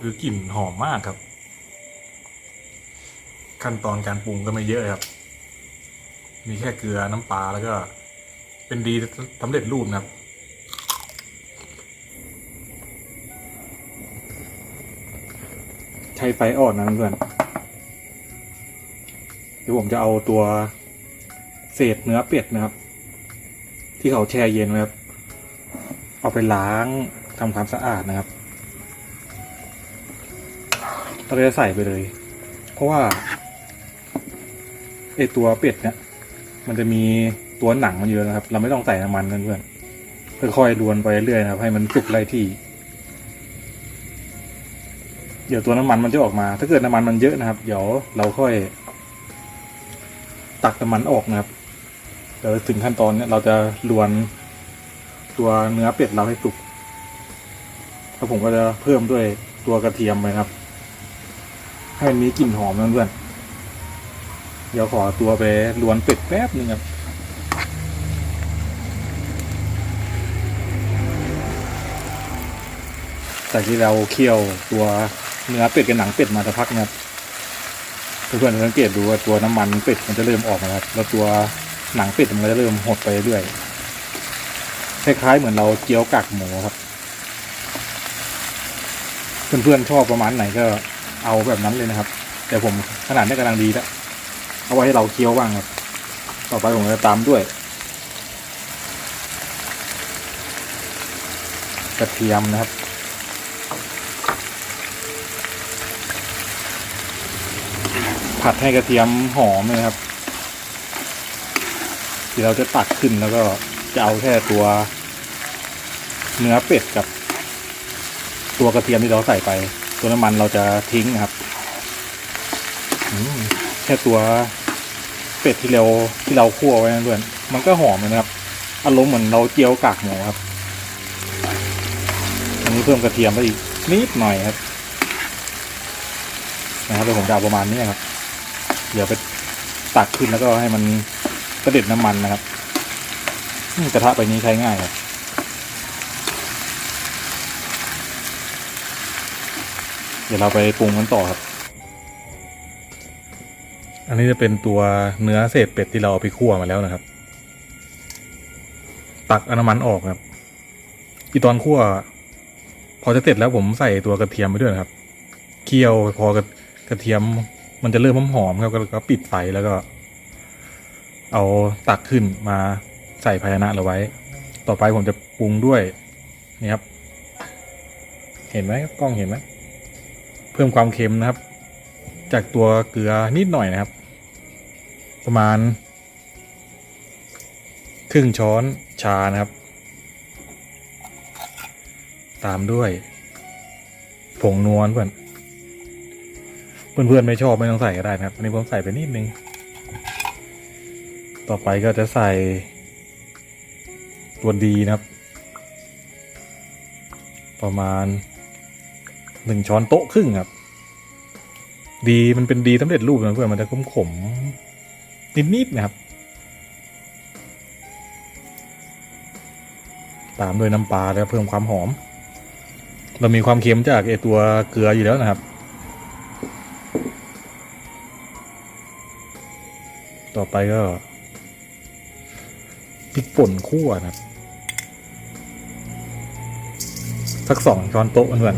คือกลิ่นหอมมากครับ ขั้นตอนการปรุงก็ไม่เยอะครับ มีแค่เกลือน้ำปลาแล้วก็ เป็นดีสำเร็จรูปนะครับใช้ไฟอ่อนนะเพื่อนเดี๋ยวผมจะเอาตัวเศษเนื้อเป็ดนะครับ ที่เขาแช่เย็นไว้ครับ เอาไปล้างทำความสะอาดนะครับ เราจะใส่ไปเลย เพราะว่าไอตัวเป็ดเนี่ยมันจะมีตัวหนังมันเยอะนะครับ เราไม่ต้องใส่น้ำมันเพื่อนค่อยๆลวนไปเรื่อยนะครับ ให้มันสุกไรที่ เดี๋ยวตัวน้ำมันมันจะออกมา ถ้าเกิดน้ำมันมันเยอะนะครับ เดี๋ยวเราค่อย ตักน้ำมันออกนะครับเดี๋ยวถึงขั้นตอนเนี้ยเราจะลวนตัวเนื้อเป็ดเราให้สุกแล้วผมก็จะเพิ่มด้วยตัวกระเทียมไปครับ ให้มันมีกลิ่นหอมนะเพื่อนเดี๋ยวขอตัวไปลวนเป็ดแป๊บหนึ่งครับจากที่เราเคี่ยวตัวเนื้อเป็ดกับหนังเป็ดมาสักพักนะครับเพื่อนๆสังเกตดูว่าตัวน้ำมันเป็ดมันจะเริ่มออกมาแล้วแล้วตัวหนังเป็ดมันจะเริ่มหดไปเรื่อยคล้ายๆเหมือนเราเจียวกากหมูครับ เพื่อนๆชอบประมาณไหนก็ เอาแบบนั้นเลยนะครับ แต่ผมขนาดนี้กำลังดีแล้วเอาไว้ให้เราเคี้ยวบ้างครับ ต่อไปผมจะตามด้วยกระเทียมนะครับ ผัดให้กระเทียมหอมเลยครับ ที่เราจะตักขึ้นแล้วก็จะเอาแค่ตัวเนื้อเป็ดกับตัวกระเทียมที่เราใส่ไป ตัวน้ำมันเราจะทิ้งนะครับแค่ตัวเป็ดที่เราที่เราคั่วไว้นั่นด้วยมันก็หอมเลยนะครับอารมณ์เหมือนเราเจียวกากหมูครับอันนี้เพิ่มกระเทียมไปอีกนิดหน่อยครับ นะครับเดี๋ยวผมจะเอาประมาณนี้ครับ เดี๋ยวไปตักขึ้นแล้วก็ให้มันกระเด็ดน้ำมันนะครับกระทะใบนี้ใช้ง่ายครับ เดี๋ยวเราไปปรุงกันต่อครับ อันนี้จะเป็นตัวเนื้อเศษเป็ดที่เราเอาไปคั่วมาแล้วนะครับ ตักอน้ำมันออกครับอีตอนคั่ว พอจะเสร็จแล้วผมใส่ตัวกระเทียมไปด้วยนะครับ เคี่ยวพอกระกระเทียมมันจะเริ่มหอมๆครับก็ปิดไฟแล้วก็ เอาตักขึ้นมาใส่ภาชนะเราไว้ ต่อไปผมจะปรุงด้วยนี่ครับ เห็นไหมกล้องเห็นไหม เพิ่มความเค็มนะครับ จากตัวเกลือนิดหน่อยนะครับ ประมาณ ครึ่งช้อนชานะครับ ตามด้วย ผงนวลเพื่อนเพื่อนๆไม่ชอบไม่ต้องใส่ก็ได้นะครับอันนี้ผมใส่ไปนิดนึง ต่อไปก็จะใส่ตัวดีนะครับ ประมาณ หนึ่งช้อนโต๊ะครึ่งครับ ดีมันเป็นดีสำเร็จรูปนะเพื่อนมันจะขมขมนิดๆนะครับ ตามด้วยน้ำปลาแล้วเพิ่มความหอม เรามีความเค็มจากไอตัวเกลืออยู่แล้วนะครับ ต่อไปก็พริกป่นคั่วนะครับสักสองช้อนโต๊ะเพื่อน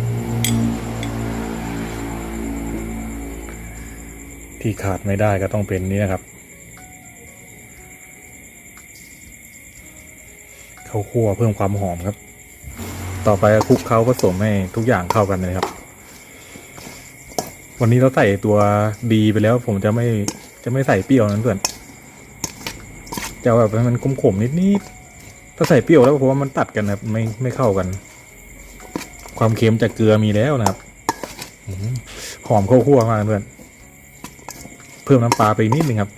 ที่ขาดไม่ได้ก็ต้องเป็นนี้นะครับข้าวคั่วเพิ่มความหอมครับ ต่อไปคลุกเคล้าผสมให้ทุกอย่างเข้ากันเลยครับ วันนี้เราใส่ตัวดีไปแล้ว ผมจะไม่จะไม่ใส่เปรี้ยวนั้นเพื่อนจะแบบมันขมๆนิดๆถ้าใส่เปรี้ยวแล้วผมว่ามันตัดกันนะครับไม่ไม่เข้ากัน ความเค็มจากเกลือมีแล้วนะครับหอมข้าวคั่วมากเพื่อน เพิ่มน้ำปลาไปนิดนึงครับ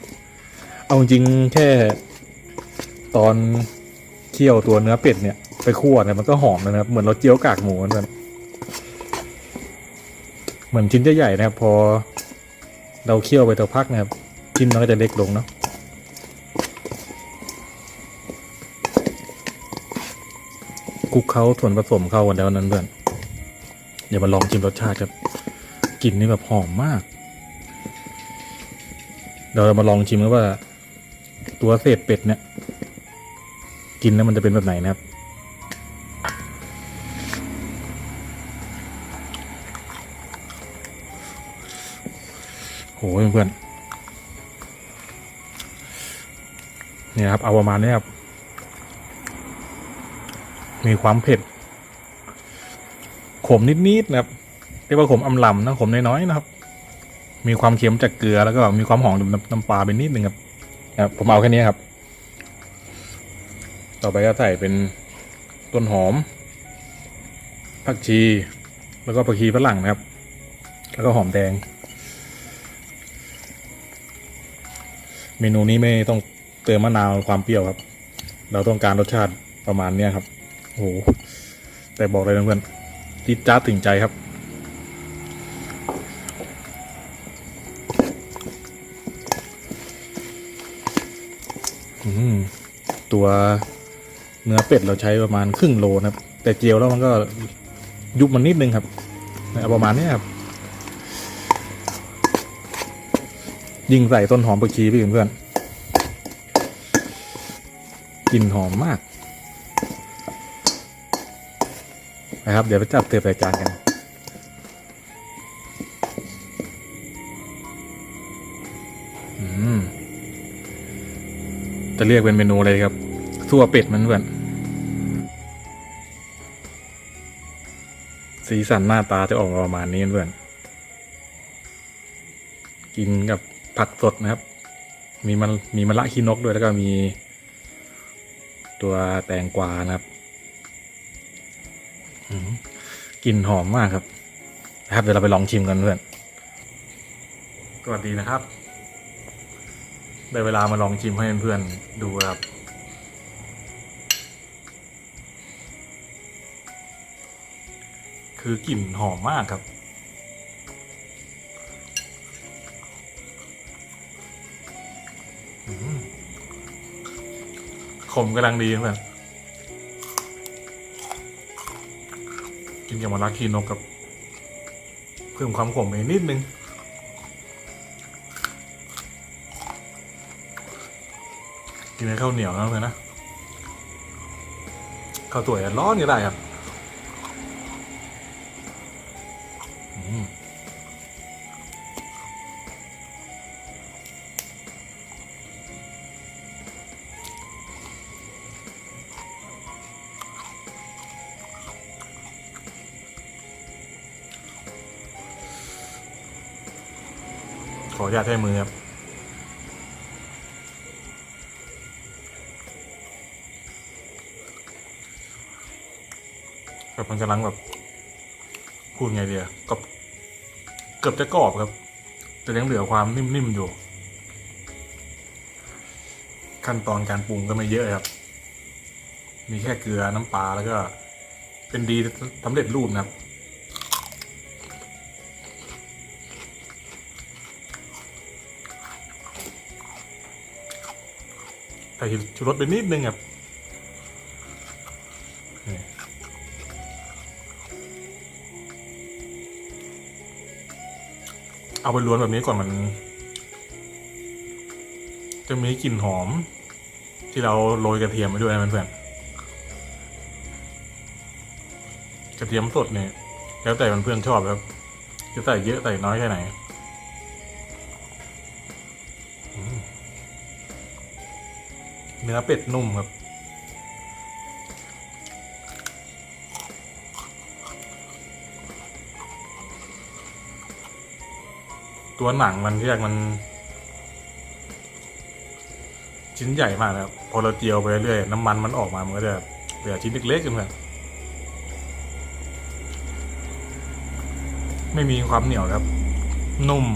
เอาจริงแค่ตอนเคี่ยวตัวเนื้อเป็ดเนี่ยไปคั่วเนี่ยมันก็หอมนะครับ เหมือนเราเจียวกากหมูเหมือนกันเหมือนชิ้นใหญ่ๆนะครับ พอเราเคี่ยวไปสักพักนะครับชิ้นมันก็จะเล็กลงเนาะคลุกเคล้าส่วนผสมเข้ากันแล้วนั้นเพื่อนเดี๋ยวมาลองชิมรสชาติครับกลิ่นนี่แบบหอมมาก เดี๋ยวเรามาลองชิมกันว่า ตัวเศษเป็ดเนี่ย กินแล้วมันจะเป็นแบบไหนนะครับโหเพื่อนเนี่ยครับ เอาประมาณนี้ครับ มีความเผ็ด ขมนิดๆนะครับเรียกว่าขมอำลำนะขมน้อยๆนะครับ มีความเค็มจากเกลือแล้วก็มีความหอมน้ำปลาเป็นนิดนึงครับครับผมเอาแค่นี้ครับ ต่อไปก็ใส่เป็นต้นหอมผักชี แล้วก็ผักชีฝรั่งนะครับ แล้วก็หอมแดง เมนูนี้ไม่ต้องเติมมะนาวความเปรี้ยวครับ เราต้องการรสชาติประมาณนี้ครับโอ้โหแต่บอกเลยนะเพื่อนจิดจ้าถึงใจครับ ตัวเนื้อเป็ดเราใช้ประมาณครึ่งโลนะครับ แต่เจียวแล้วมันก็ยุบมันนิดนึงครับประมาณนี้ครับ ยิงใส่ต้นหอมผักชีพี่เพื่อนกลิ่นหอมมากนะครับ เดี๋ยวไปจับเตรียมใส่จานกัน จะเรียกเป็นเมนูอะไรครับซั่วเป็ดมันเพื่อนสีสันหน้าตาจะออกมาประมาณนี้เพื่อนกินกับผักสดนะครับ มีมันมีมะละขี้นกด้วยแล้วก็มี ตัวแตงกวานะครับกลิ่นหอมมากครับ นะครับเดี๋ยวเราไปลองชิมกันเพื่อนสวัสดีนะครับ ได้เวลามาลองชิมให้เพื่อนๆดูครับ คือกลิ่นหอมมากครับ ขมกำลังดีเพื่อนกินกับมะระคีนกกับเพิ่มความขมไปนิดนึง กินกับข้าวเหนียวนะเพื่อนนะข้าวสวยร้อนก็ได้ครับขออนุญาตใช้มือครับ มันกำลังแบบพูดไงเดียก็เกือบจะกรอบครับ แต่ยังเหลือความนิ่มๆอยู่ ขั้นตอนการปรุงก็ไม่เยอะครับ มีแค่เกลือน้ำปลาแล้วก็ เป็นดีสำเร็จรูปนะครับใส่ชูรสไปนิดนึงครับ เอาไปล้วนแบบนี้ก่อนมัน จะมีกลิ่นหอม ที่เราโรยกระเทียมไปด้วยนะเพื่อนๆกระเทียมสดเนี่ย แล้วแต่เพื่อนๆชอบครับจะใส่เยอะใส่น้อยแค่ไหนเนื้อเป็ดนุ่มครับ ตัวหนังมันที่แรกมัน ชิ้นใหญ่มากนะครับพอเราเจียวไปเรื่อยน้ำมันมันออกมามันก็จะเหลือชิ้นเล็กๆขึ้นมาไม่มีความเหนียวครับ นุ่ม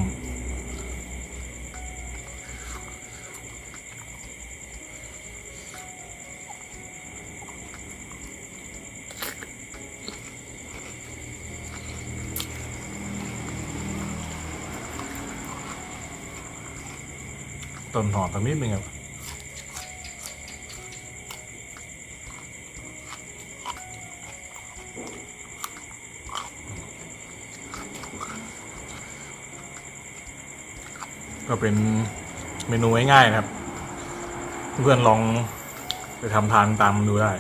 ต้นหอมตรงนี้นึงครัก็เป็นเมนูง่ายๆนะครับ เพื่อนลองไปทำทานตามดูได้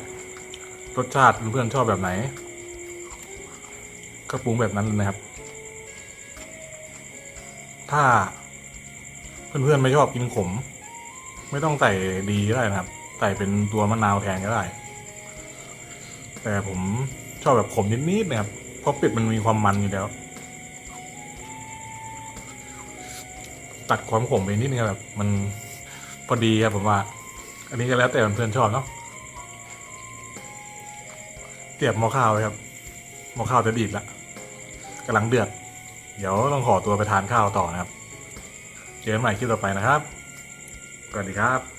รสชาติเพื่อนชอบแบบไหน ก็ปรุงแบบนั้นเลยนะครับ ถ้า เพื่อนๆไม่ชอบกินขม ไม่ต้องใส่ดีก็ได้นะครับ ใส่เป็นตัวมะนาวแทนก็ได้ แต่ผมชอบแบบขมนิดๆนะครับ เพราะเป็ดมันมีความมันอยู่แล้ว ตัดความขมไปนิดนึงครับแบบมันพอดีครับผมว่า อันนี้ก็แล้วแต่เพื่อนๆชอบเนาะเตียมหม้อข้าวครับหม้อข้าวจะดีดละกำลังเดือด เดี๋ยวต้องขอตัวไปทานข้าวต่อนะครับ เจอกันใหม่คลิปต่อไปนะครับสวัสดีครับ